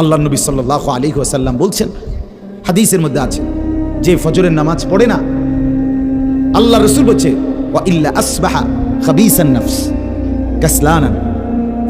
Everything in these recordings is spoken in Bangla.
আল্লাহ নবী সাল্লাহ আলী ওসাল্লাম বলছেন, হাদিসের মধ্যে আছে, যে ফজরের নামাজ পড়ে না, আল্লাহ রসুল বলছে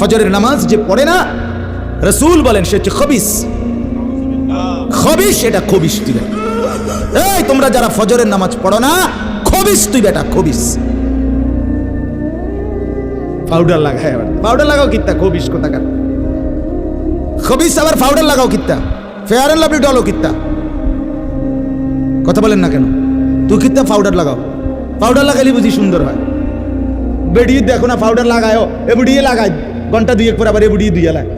ফজরের নামাজ যে পড়ে না, রসুল বলেন, সে হচ্ছে খবিস। খবিস এটা খবিস তুই এই, তোমরা যারা ফজরের নামাজ পড়ো না, খবিস তুই বেটা খবিস। পাউডার লাগায় পাউডার লাগাও কিত্তা, খবিস কোথাকার। খবিস, আবার পাউডার লাগাও কিত্তা? ফেয়ার অ্যান্ড লাভলি ডলও কিত্তা? কথা বলেন না কেন? তুই কিত্তা পাউডার লাগাও। পাউডার লাগাইলে বুঝি সুন্দর হয়। বেডি দেখো না পাউডার লাগায়ও এ বুড়িয়ে লাগাই ঘণ্টা দুই এক পর আবার এ বুড়িয়ে দুইয়ে লাগায়।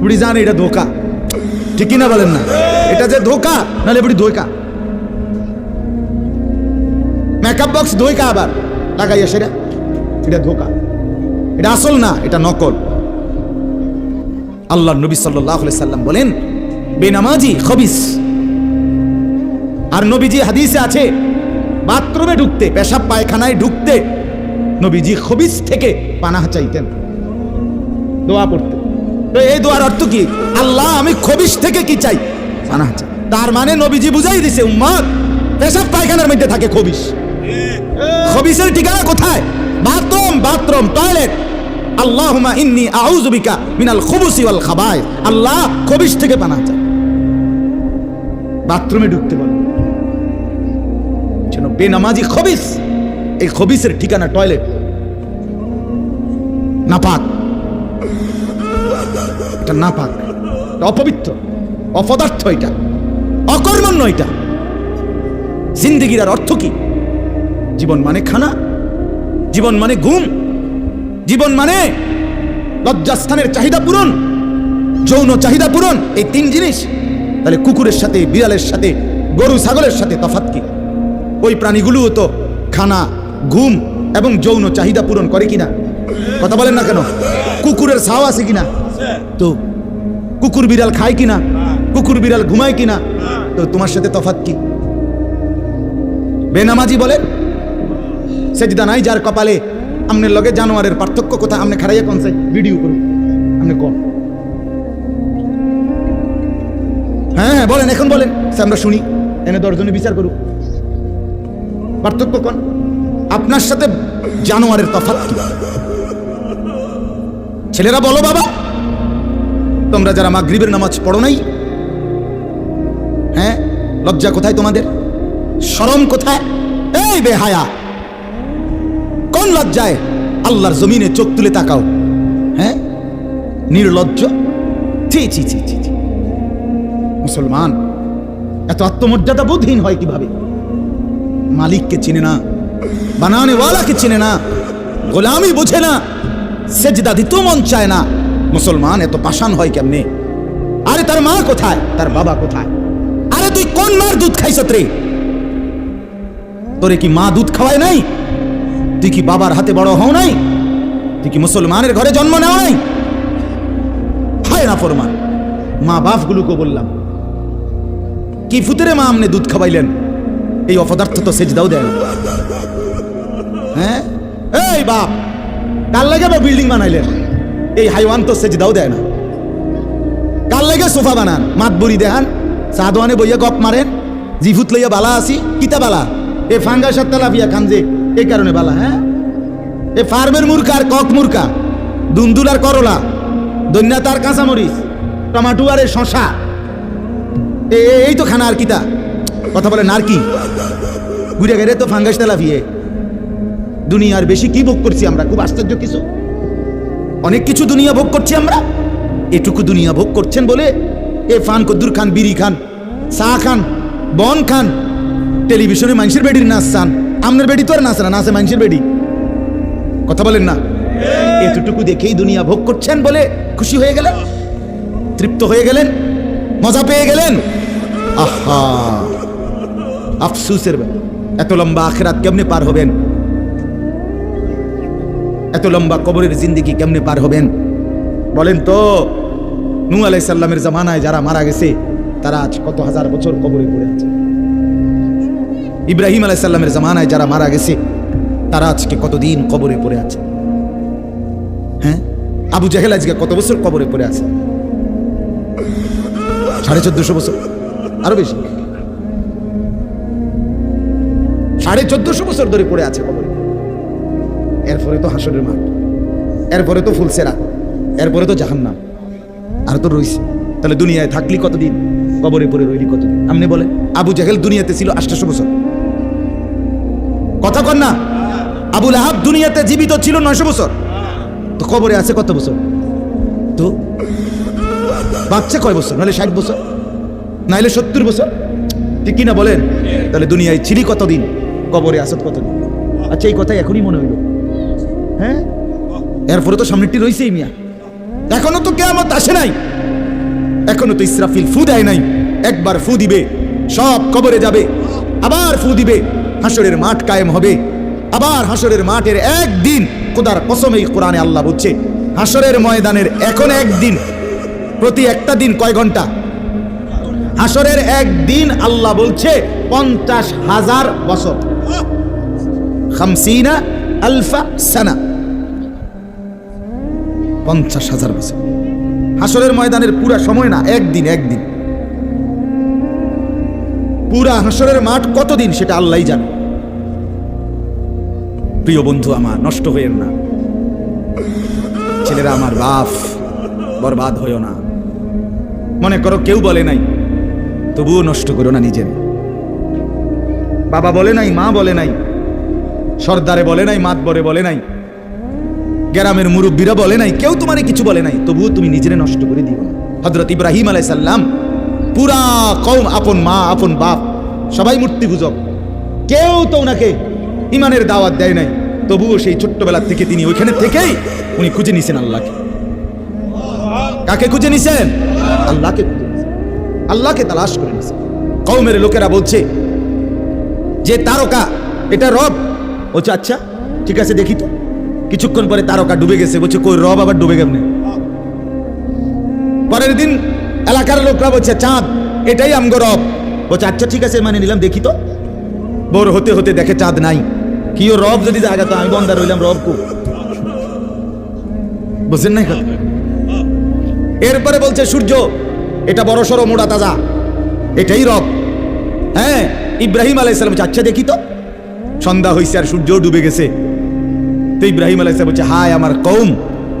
বুড়ি জান এটা ধোকা। ঠিকই না বলেন না? এটা যে ধোকা, নাহলে বুড়ি ধোকা। মেকআপ বক্স ধোকা আবার। লাগাইয়া সেটা এটা ধোকা। এটা আসল না, এটা নকল। আল্লাহ নবী সাল্লাহ সাল্লাম বলেন, বেনামাজি, খবিস। আর নবীজি হাদিসে আছে, বাথরুমে ঢুকতে, পেশাব পায়খানায় ঢুকতে নবীজি খবিস থেকে পানাহ চাইতেন। দোয়া পড়তে। তো এই দোয়ার অর্থ কি? আল্লাহ, আমি খবিস থেকে কি চাই? পানাহ চাই। তার মানে নবীজি বুঝাই দিছে, উম্মত, পেশাব পায়খানার মধ্যে থাকে খবিস। খবিসের ঠিকানা কোথায়? Bathroom bathroom, toilet. ইন্নি মিনাল খুবুসি ওয়াল খাবায় আল্লাহ থেকে পানা চাই বাথরুমে ঢুকতে বলে যেন বেনামাজি খবিস, এই খবিসের ঠিকানা টয়লেট। এটা অপবিত্র। অপদার্থ এটা। অকর্মণ্য এটা। জিন্দিগির আর অর্থ কি? জীবন মানে খানা, জীবন মানে ঘুম। জীবন মানে লজ্জাস্থানের চাহিদা পূরণ, যৌন চাহিদা পূরণ, এই তিন জিনিস। তাহলে কুকুরের সাথে, বিড়ালের সাথে, গরু ছাগলের সাথে তফাৎ কি? ওই প্রাণীগুলোও তো খানা, ঘুম এবং যৌন চাহিদা পূরণ করে কিনা? কথা বলেন না কেন? কুকুরের ছাও আছে কিনা? তো কুকুর বিড়াল খায় কিনা? কুকুর বিড়াল ঘুমায় কিনা? তো তোমার সাথে তফাৎ কি? বেনামাজি বলে সেজদা নাই যার কপালে আমনের লগে জানোয়ারের পার্থক্য কোথায়? আমনে খারাইয়া কোন সে ভিডিও করুন। আমনে কোন? হ্যাঁ হ্যাঁ বলেন, এখন বলেন। আমরা শুনি। এনে দশজনে বিচার করুক। পার্থক্য কোন? আপনার সাথে জানোয়ারের তফাৎ কি? ছেলেরা বলো বাবা। তোমরা যারা মাগরিবের নামাজ পড়ো নাই হ্যাঁ লজ্জা কোথায় তোমাদের? শরম কোথায়? এই বেহায়া। কোন লজ্জায় আল্লাহর জমিনে চোখ তুলে তাকাও? হ্যাঁ? নির্লজ্জ? ছি ছি ছি ছি ছি। মুসলমান, এত আত্মমর্যাদা বোধহীন হয় কীভাবে? মালিককে চিনে না, বানানেওয়ালাকে চিনে না, গোলামি বোঝে না, সেজদা দিতেও মন চায় না। মুসলমান, এত পাষাণ হয় কেমনে? আরে তার মা কোথায়? তার বাবা কোথায়? আরে তুই কোন মার দুধ খাইছ রে তোরে কি মা দুধ খাওয়ায় নাই? তুই কি বাবার হাতে বড় হও নাই। তুই কি মুসলমানের ঘরে জন্ম নেওয়া নাই। হায় না ফরমান। মা বাপগুলোকে বললাম, কি ফুতেরে মা আমনে দুধ খাওয়াইলেন? এই অপদার্থ তো সেজদাও দেয় হ্যাঁ? এই বাপ, কার লাগে বা বিল্ডিং বানাইলেন? এই হাইওয়ান তো সেজদাও দেয় না। কার লাগে সোফা বানান? মাত বুড়ি দেখান সাদওয়ানে বইয়া গপ মারেন জিফুত লইয়া বালা আসি, কিতা বালা? এ ফাঙ্গা সাত্তালা বিয়া খান যে এই কারণে বালা হ্যাঁ? এ ফার্মের মুরকা আর কক মুরকা দুন্দুল আর করলা, দৈন্যা তার কাঁচামরিচ, টমাটো আর এ শশা এই তো খানা আর কিতা। কথা বলে আর কি ঘুরে গেলে তো ফাঙ্গাস তেলাফিয়ে দুনিয়ার বেশি কি ভোগ করছি আমরা? খুব আশ্চর্য কিছু। অনেক কিছু দুনিয়া ভোগ করছি আমরা। এটুকু দুনিয়া ভোগ করছেন বলে এ ফান, কদ্দুর খান, বিড়ি খান, চা খান, বন খান, টেলিভিশনে মানুষের বেডির নাচ চান। আমনের বেডি তো আর নাচ না নাচে মানুষের বেডি। কথা বলেন না। এতটুকু দেখেই দুনিয়া ভোগ করছেন বলে খুশি হয়ে গেলেন, তৃপ্ত হয়ে গেলেন, মজা পেয়ে গেলেন। আহা! আফসুসের এত লম্বা আখেরাত কেমনে পার হবেন? এত লম্বা কবরের জিন্দিগি কেমনে পার হবেন? বলেন তো নু আলাই সাল্লামের জামানায় যারা মারা গেছে, তারা আজ কত হাজার বছর কবরে পড়ে আছে? ইব্রাহিম আলাই সাল্লামের জামানায় যারা মারা গেছে, তারা আজকে কতদিন কবরে পড়ে আছে? হ্যাঁ? আবু জাহেল আজকে কত বছর কবরে পড়ে আছে? সাড়ে চোদ্দশো বছর। আরও বেশি। সাড়ে চোদ্দশো বছর ধরে পড়ে আছে কবরে। এরপরে তো হাসরের মাঠ। এরপরে তো ফুলসেরা এরপরে তো জাহান্নাম। আর তো রইছে। তাহলে দুনিয়ায় থাকলি কতদিন? কবরে পড়ে রইলি কতদিন? আপনি বলে, আবু জাহেল দুনিয়াতে ছিল আঠাশো বছর। কথা কন না। আবুল আহাব দুনিয়াতে জীবিত ছিল নয়শো বছর। তো কবরে আছে কত বছর? তো? বাচ্চা কয় বছর? নাহলে ষাট বছর। নাহলে সত্তর বছর। ঠিক কিনা বলেন? তাহলে দুনিয়ায় ছিলি কতদিন? কবরে আসত কতদিন? আচ্ছা এই কথাই এখনই মনে হইল। হ্যাঁ? এরপরে তো সামনেরটি রয়েছেই মিয়া। এখনও তো কেয়ামত আসে নাই। এখনও তো ইসরাফিল ফু দেয় নাই। একবার ফু দিবে, সব কবরে যাবে, আবার ফু দিবে। হাসরের মাঠ কায়েম হবে। আবার হাসরের মাঠের একদিন খোদার কসমেই কোরআনে আল্লাহ বলছে হাসরের ময়দানের এখন একদিন, প্রতি একটা দিন কয় ঘণ্টা? হাসরের একদিন আল্লাহ বলছে, পঞ্চাশ হাজার বছর। খামসিনা আলফা সানা। পঞ্চাশ হাজার বছর। হাসরের ময়দানের পুরা সময় না, একদিন একদিন। পুরা হাসরের মাঠ কতদিন সেটা আল্লাহ জানে। প্রিয় বন্ধু আমার, নষ্ট হইয়েন না। ছেলেরা আমার বাপ, বরবাদ হইও না। মনে করো কেউ বলে নাই, তবুও নষ্ট করো না নিজের। বাবা বলে নাই, মা বলে নাই, সর্দারে বলে নাই মাত বরে বলে নাই, গ্রামের মুরব্বীরা বলে নাই, কেউ তোমারে কিছু বলে নাই, তবুও তুমি নিজেরে নষ্ট করে দিও না। হজরত ইব্রাহিম আলাইসাল্লাম পুরা কৌম আপন মা, আপন বাপ, সবাই মূর্তি পূজক। কেউ তো ওনাকে ইমানের দাওয়াত দেয় নাই। তবুও সেই ছোট্টবেলার থেকে তিনি ওইখানে থেকেই উনি খুঁজে নিছেন আল্লাহকে। কাকে খুঁজে নিছেন? আল্লাহকে আল্লাহকে তালাশ করে নিছেন। কৌমের লোকেরা বলছে, যে তারকা, এটা রব। বলছে আচ্ছা ঠিক আছে, দেখি তো। কিছুক্ষণ পরে তারকা ডুবে গেছে। বলছে, কই রব আবার ডুবে কেমনে পরের দিন এলাকার লোকরা বলছে, চাঁদ, এটাই আমগো রব। বলছে আচ্ছা ঠিক আছে মানে নিলাম, দেখি তো। বোর হতে হতে দেখে চাঁদ নাই। কি ও রব যদি জায়গা তো আমি বন্দা রইলাম রব কু। বুঝছেন নাই কথা? এরপরে বলছে, সূর্য, এটা বড় সড়ো মোড়া তাজা। এটাই রব। হ্যাঁ ইব্রাহিম আলাইসালাম আচ্ছা দেখি তো। সন্ধ্যা হয়েছে আর সূর্য ডুবে গেছে। তো ইব্রাহিম আলাইসালাম বলছে, হায় আমার কৌম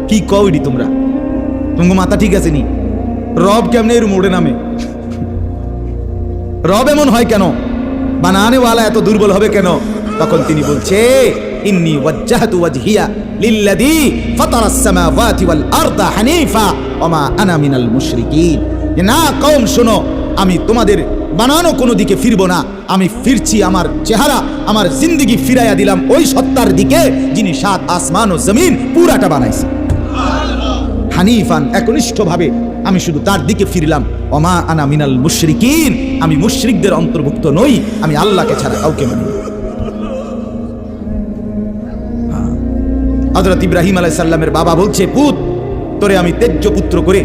কি কৌডি তোমরা? তোমাকে মাথা ঠিক আছে নি? রব কেমনে এর মোড়ে নামে? রব এমন হয় কেন? বানানেওয়ালা এত দুর্বল হবে কেন? তখন তিনি বলছে, ইন্নি ওয়াজ্জাহতু ওয়াজহিয়া লিল্লাযী ফাতারাস সামাওয়াতি ওয়াল আরদা হানিফা ওমা আনা মিনাল মুশরিকিন। না, কওম, শোনো, আমি তোমাদের বানানো কোনো দিকে ফিরবো না। আমি ফিরছি, আমার চেহারা, আমার জিন্দিগি ফিরাইয়া দিলাম। ওই সত্তার দিকে যিনি সাত আসমান ও জমিন পুরাটা বানাইছে। হানিফান, একনিষ্ঠভাবে আমি শুধু তার দিকে ফিরলাম অমা আনা মিনাল মুশরিকিন, আমি মুশরিকদের অন্তর্ভুক্ত নই, আমি আল্লাহকে ছাড়া কাউকে মানি। হ্যাঁ। ইব্রাহিম আলাই সাল্লামের বাবা বলছে, পুত, তোরে আমি তেজ্য পুত্র করে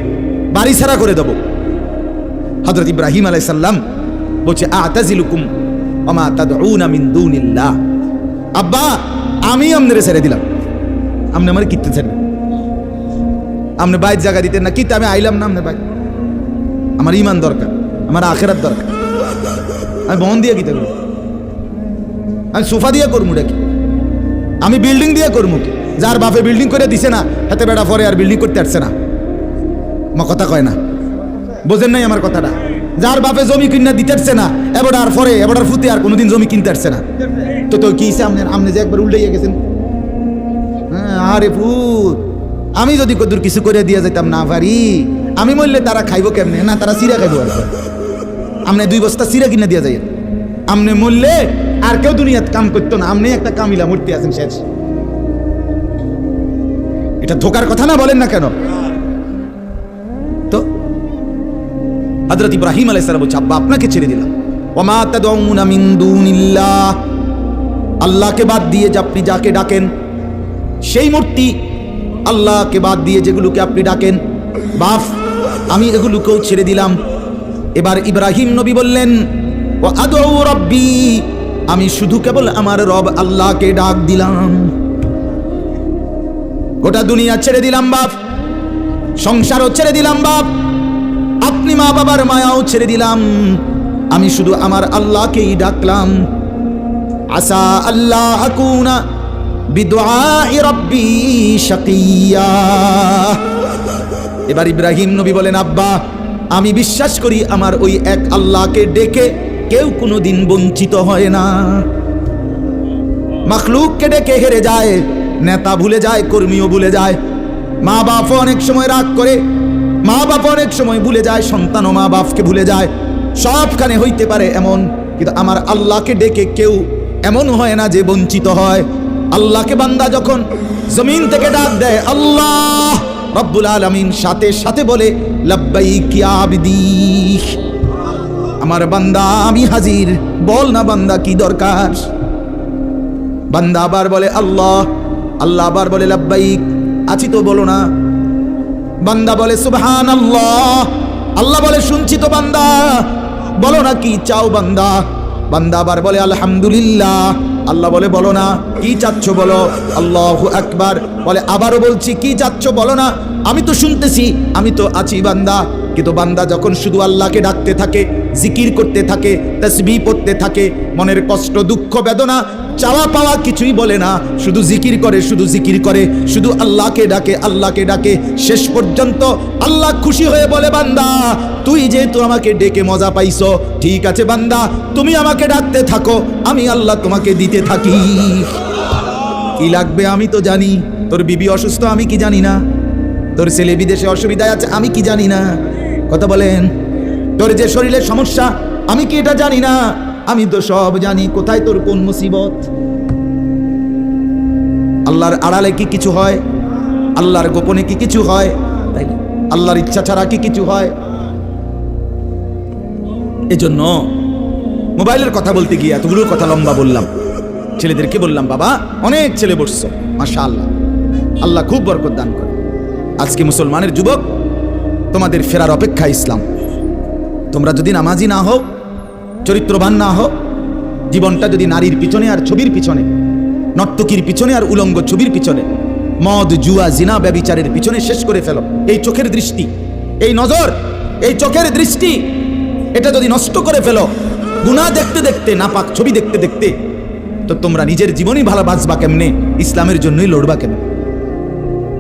বাড়ি ছাড়া করে দেব হযরত ইব্রাহিম আলাই সাল্লাম বলছে, আতাজিলুকুম অমা তাদউনা মিন দুনিল্লাহ আব্বা, আমি আমনেরে ছেড়ে দিলাম আপনি আমার কিত্তে ছেড়ে আপনি বাইর জায়গা দিতেন না কিতে আমি আইলাম না আপনার বাইর। আমার ইমান দরকার আমার আখেরাত দরকার। আমি বহন দিয়ে কিতে করব? আমি সোফা দিয়ে করব কি আমি বিল্ডিং দিয়ে করব কি? যার বাপে বিল্ডিং করে দিছে না হাতে বেড়া পরে আর বিল্ডিং করতে পারছে না। আমার কথা কয় না। বোঝেন নাই আমার কথাটা? যার বাপে জমি কিনা দিতে পারছে না এবার আর পরে এবার ফুতে আর কোনোদিন জমি কিনতে পারছে না। তো তো কি আপনি আপনি যে একবার উল্টে গেছেন? হ্যাঁ, আরে ভূত আমি যদি কদুর কিছু করে দিয়ে যেতাম না পারি আমি মরলে তারা খাইবো কেমনে? না, তারা সিরা খাইবো আর আমনে দুই বস্তা সিরা কিনে দিয়ে যাই আমনে মরলে আর কেউ দুনিয়াত কাম করতো না। আমনে একটা কামিলা মূর্তি আছেন শেষ। এটা ধোকার কথা না বলেন না কেন? তো? হযরত ইব্রাহিম আলাইহিস সালাম বলছে, আব্বা, আপনাকে ছেড়ে দিলাম। ওমা তাদউনা মিন দুনিল্লাহ। আল্লাহকে বাদ দিয়ে যে আপনি যাকে ডাকেন, সেই মূর্তি আল্লাহকে বাদ দিয়ে যেগুলোকে আপনি ডাকেন, বাফ, আমি এগুলোকেও ছেড়ে দিলাম। এবার ইব্রাহিম নবী বললেন ও আদৌ রব্বি, আমি শুধু কেবল আমার রব আল্লাহকে ডাক দিলাম। গোটা দুনিয়া ছেড়ে দিলাম বাপ সংসারও ছেড়ে দিলাম বাপ আপনি মা বাবার মায়াও ছেড়ে দিলাম। আমি শুধু আমার আল্লাহকেই ডাকলাম। আসা আল্লাহ শাকিয়া এবার ইব্রাহিম নবী বলেন, আব্বা, আমি বিশ্বাস করি আমার ওই এক আল্লাহকে ডেকে কেউ কোনোদিন বঞ্চিত হয় না। মখলুককে ডেকে হেরে যায়, নেতা ভুলে যায়, কর্মীও ভুলে যায়। মা বাপ অনেক সময় রাগ করে মা বাপ অনেক সময় ভুলে যায়, সন্তানও মা বাপকে ভুলে যায়। সবখানে হইতে পারে এমন, কিন্তু আমার আল্লাহকে ডেকে কেউ এমন হয় না যে বঞ্চিত হয়। আল্লাহকে বান্দা যখন জমিন থেকে ডাক দেয়, আল্লাহ রব্বুল আলমিন সাথে সাথে বলে, লাব্বাইক ইয়া আবদি, আমার বান্দা, আমি হাজির। বল না বান্দা, কি দরকার? বান্দা আবার বলে, আল্লাহ। আল্লাহ আবার বলে, লাব্বাইক, আছি তো, বলো না। বান্দা বলে সুবহান আল্লাহ আল্লাহ বলে, শুনছি তো বান্দা। বলো না, কি চাও বান্দা? বান্দা আবার বলে, আলহামদুলিল্লাহ। আল্লাহ বলে, বলো না, কি চাচ্ছ বলো? আল্লাহ একবার বলে, আবারও বলছি, কি চাচ্ছ বলো না? আমি তো শুনতেছি, আমি তো আছি বান্দা। কিন্তু বান্দা যখন শুধু আল্লাহকে ডাকতে থাকে, জিকির করতে থাকে তসবি পড়তে থাকে, মনের কষ্ট, দুঃখ, বেদনা, চাওয়া পাওয়া কিছুই বলে না। শুধু জিকির করে, শুধু জিকির করে, শুধু আল্লাহকে ডাকে আল্লাহকে ডাকে শেষ পর্যন্ত আল্লাহ খুশি হয়ে বলে, বান্দা, তুই যেহেতু আমাকে ডেকে মজা পাইছো, ঠিক আছে বান্দা, তুমি আমাকে ডাকতে থাকো, আমি আল্লাহ তোমাকে দিতে থাকি। কি লাগবে আমি তো জানি, তোর বিবি অসুস্থ, আমি কি জানি না? তোর ছেলে বিদেশে অসুবিধায় আছে, আমি কি জানি না? কথা বলেন, তোর যে শরীরের সমস্যা, আমি কি এটা জানি না? আমি তো সব জানি, কোথায় তোর কোন মুসিবত? আল্লাহর আড়ালে কি কিছু হয়? আল্লাহর গোপনে কি কিছু হয়? তাই না? আল্লাহর ইচ্ছা ছাড়া কি কিছু হয়? এজন্য মোবাইলের কথা বলতে গিয়ে এতগুলো কথা লম্বা বললাম। ছেলেদেরকে বললাম বাবা? অনেক ছেলে বসছো মাশা আল্লাহ আল্লাহ খুব বরকত দান করে। আজকে মুসলমানের যুবক তোমাদের ফেরার অপেক্ষা ইসলাম। তোমরা যদি নামাজি না হও চরিত্রবান না হও জীবনটা যদি নারীর পিছনে আর ছবির পিছনে নর্তকীর পিছনে আর উলঙ্গ ছবির পিছনে মদ, জুয়া, জিনা, ব্যবিচারের পিছনে শেষ করে ফেলো। এই চোখের দৃষ্টি, এই নজর, এই চোখের দৃষ্টি, এটা যদি নষ্ট করে ফেলো গুণা দেখতে দেখতে, নাপাক ছবি দেখতে দেখতে, তো তোমরা নিজের জীবনই ভালো বাঁচবা কেমনে? ইসলামের জন্যই লড়বা কেন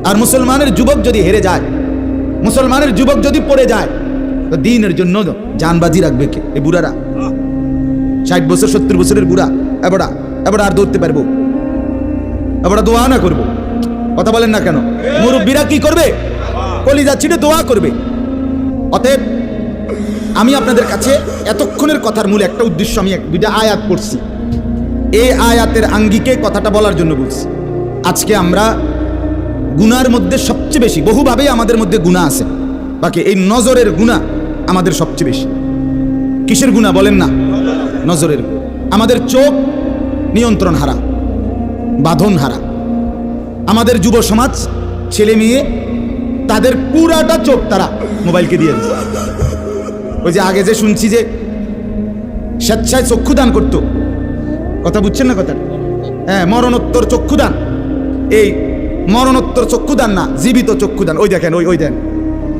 আর মুসলমানের যুবক যদি হেরে যায়, মুসলমানের যুবক যদি পড়ে যায়, তো দিনের জন্য জানবাজি রাখবে কে? এই বুড়ারা। ষাট বছর, সত্তর বছরের বুড়া। এবারা এবারা আর দৌড়তে পারব? এবারা দোয়া না করব? কথা বলেন না কেন? মুরব্বীরা কি করবে? কলিজা ছিটে দোয়া করবে। অতএব, আমি আপনাদের কাছে এতক্ষণের কথার মূল একটা উদ্দেশ্য আমি এক- দুইটা আয়াত পড়ছি। এই আয়াতের আঙ্গিকে কথাটা বলার জন্য বলছি। আজকে আমরা গুনার মধ্যে সবচেয়ে বেশি, বহুভাবেই আমাদের মধ্যে গুণা আছে। বাকি এই নজরের গুণা আমাদের সবচেয়ে বেশি। কিসের গুণা বলেন না? নজরের আমাদের চোখ নিয়ন্ত্রণ হারা বাঁধন হারা আমাদের যুব সমাজ, ছেলে মেয়ে, তাদের পুরাটা চোখ তারা মোবাইলকে দিয়ে দিচ্ছে ওই যে আগে যে শুনছি যে স্বেচ্ছায় চক্ষুদান করতো, কথা বুঝছেন না কথা হ্যাঁ মরণোত্তর চক্ষুদান। এই মরণোত্তর চক্ষুদান না, জীবিত চক্ষুদান। ওই দেখেন, ওই ওই দেন।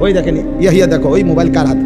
ওই দেখেন ইয়া দেখো, ওই মোবাইল কার হাত?